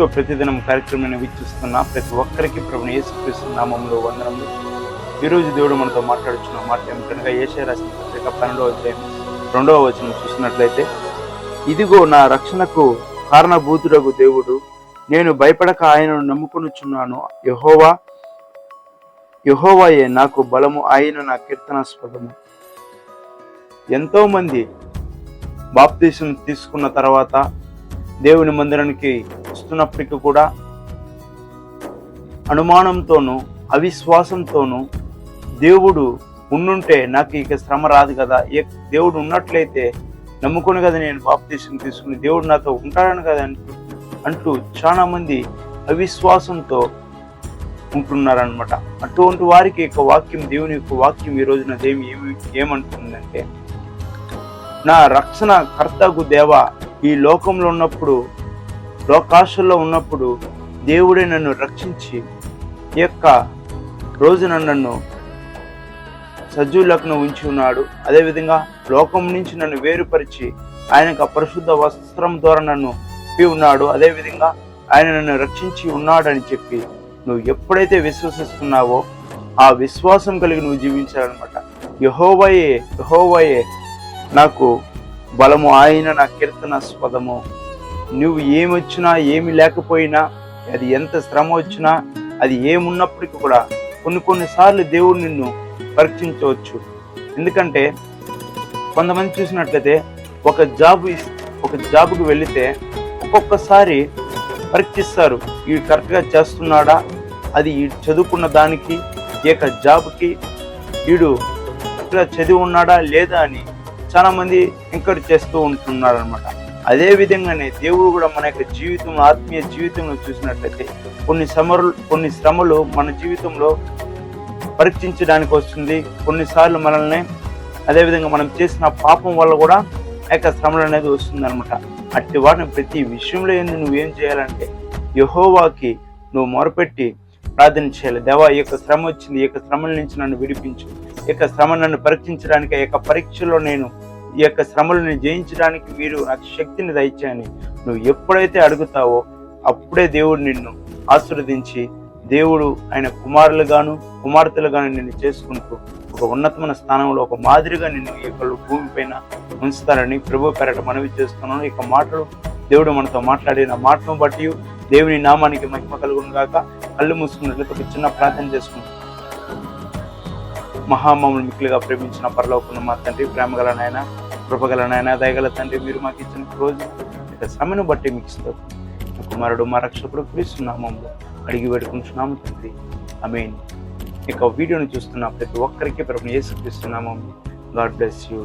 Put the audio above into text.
క్రీస్తు ప్రతిదినం కార్యక్రమాన్ని వీక్షిస్తున్న ప్రతి ఒక్కరికి ప్రభుని యేసుక్రీస్తు నామంలో వందనములు. ఈరోజు దేవుడు మనతో మాట్లాడుచున్న మాట ఏమిటనగా ఏషియా రాసిన పత్రిక పన్నెండవ అధ్యాయం రెండవ వచనం చూసినట్లయితే ఇదిగో నా రక్షణకు కారణభూతుడగు దేవుడు నేను భయపడక ఆయనను నమ్ముకొనుచున్నాను. యహోవా యహోవాయే నాకు బలము ఆయన నా కీర్తనాస్పదము. ఎంతోమంది బాప్తీసం తీసుకున్న తర్వాత దేవుని మందిరానికి వస్తున్నప్పటికీ కూడా అనుమానంతోనూ అవిశ్వాసంతోనూ దేవుడు ఉండుంటే నాకు ఇక శ్రమ రాదు కదా. ఏ దేవుడు ఉన్నట్లయితే నమ్ముకుని కదా నేను బాప్తీసం తీసుకుని దేవుడు నాతో ఉంటాడని కదా అంటూ అంటూ చాలా మంది అవిశ్వాసంతో ఉంటున్నారనమాట అటువంటి వారికి యొక్క వాక్యం దేవుని యొక్క వాక్యం ఈ రోజున దేవి ఏమి ఏమంటుందంటే నా రక్షణ కర్తకు దేవ ఈ లోకంలో ఉన్నప్పుడు లోకాశల్లో ఉన్నప్పుడు దేవుడే నన్ను రక్షించి ఈ యొక్క రోజున నన్ను సజ్జులకు ఉంచి ఉన్నాడు. అదేవిధంగా లోకం నుంచి నన్ను వేరుపరిచి ఆయనకు పరిశుద్ధ వస్త్రం ద్వారా నన్ను ఉన్నాడు. అదేవిధంగా ఆయన నన్ను రక్షించి ఉన్నాడని చెప్పి నువ్వు ఎప్పుడైతే విశ్వసిస్తున్నావో ఆ విశ్వాసం కలిగి నువ్వు జీవించాలన్నమాట. యహోవయే యహోవయే నాకు బలము ఆయన నా కీర్తనాస్పదము నువ్వు ఏమి వచ్చినా ఏమి లేకపోయినా అది ఎంత శ్రమ వచ్చినా అది ఏమున్నప్పటికీ కూడా కొన్ని కొన్నిసార్లు దేవుడు నిన్ను పరీక్షించవచ్చు. ఎందుకంటే కొంతమంది చూసినట్లయితే ఒక జాబ్ ఒక జాబ్కి వెళితే ఒక్కొక్కసారి పరీక్షిస్తారు. ఈ కరెక్ట్గా చేస్తున్నాడా? అది ఈ చదువుకున్న దానికి ఈ యొక్క జాబ్కి వీడు కరెక్ట్గా చదివి ఉన్నాడా లేదా అని చాలామంది ఎంకరేజ్ చేస్తూ ఉంటున్నారు అదేవిధంగానే అదే విధంగానే దేవుడు కూడా మన యొక్క జీవితం ఆత్మీయ జీవితంలో చూసినట్లయితే కొన్ని శ్రమలు కొన్ని శ్రమలు మన జీవితంలో పరీక్షించడానికి వస్తుంది. కొన్నిసార్లు మనల్ని అదేవిధంగా మనం చేసిన పాపం వల్ల కూడా ఆ యొక్క శ్రమలు అనేది వస్తుంది అనమాట అట్టి వాటిని ప్రతి విషయంలో ఏంది? నువ్వేం చేయాలంటే యహోవాకి నువ్వు మొరపెట్టి ప్రార్థన చేయాలి. దేవా ఈ యొక్క శ్రమ వచ్చింది. ఈ యొక్క శ్రమల నుంచి నన్ను విడిపించు. ఈ యొక్క శ్రమ నన్ను పరీక్షించడానికి ఆ యొక్క పరీక్షలో నేను ఈ యొక్క శ్రమలను జయించడానికి మీరు నాకు శక్తిని దయచేయని నువ్వు ఎప్పుడైతే అడుగుతావో అప్పుడే దేవుడు నిన్ను ఆశీర్వదించి దేవుడు ఆయన కుమారులుగాను కుమార్తెలుగాను నిన్ను చేసుకుంటూ ఒక ఉన్నతమైన స్థానంలో ఒక మాదిరిగా నిన్ను ఈ యొక్క భూమి పైన ఉంచుతారని ప్రభు పెరట మనవి చేస్తున్నాను. ఇక మాటలు దేవుడు మనతో మాట్లాడిన మాటను బట్టి దేవుని నామానికి మహిమ కలుగును గాక. కళ్ళు మూసుకున్నట్లయితే ఒక చిన్న ప్రార్థన చేసుకుంటాం మహామములు మిక్కులుగా ప్రేమించిన పరలోకున్న మా తండ్రి ప్రేమగల నాయన కృపగల నాయన దయగల తండ్రి మీరు మాకు ఇచ్చిన రోజు ఇక సమయను బట్టి మీకు ఇస్తారు మా కుమారుడు మా రక్షకుడు క్రీస్తున్నామంలో అడిగి పెట్టుకుంటున్నాము తండ్రి. అమేన్ ఇక వీడియోని చూస్తున్న ప్రతి ఒక్కరికి ప్రభు యేసు గాడ్ బ్లెస్ యూ.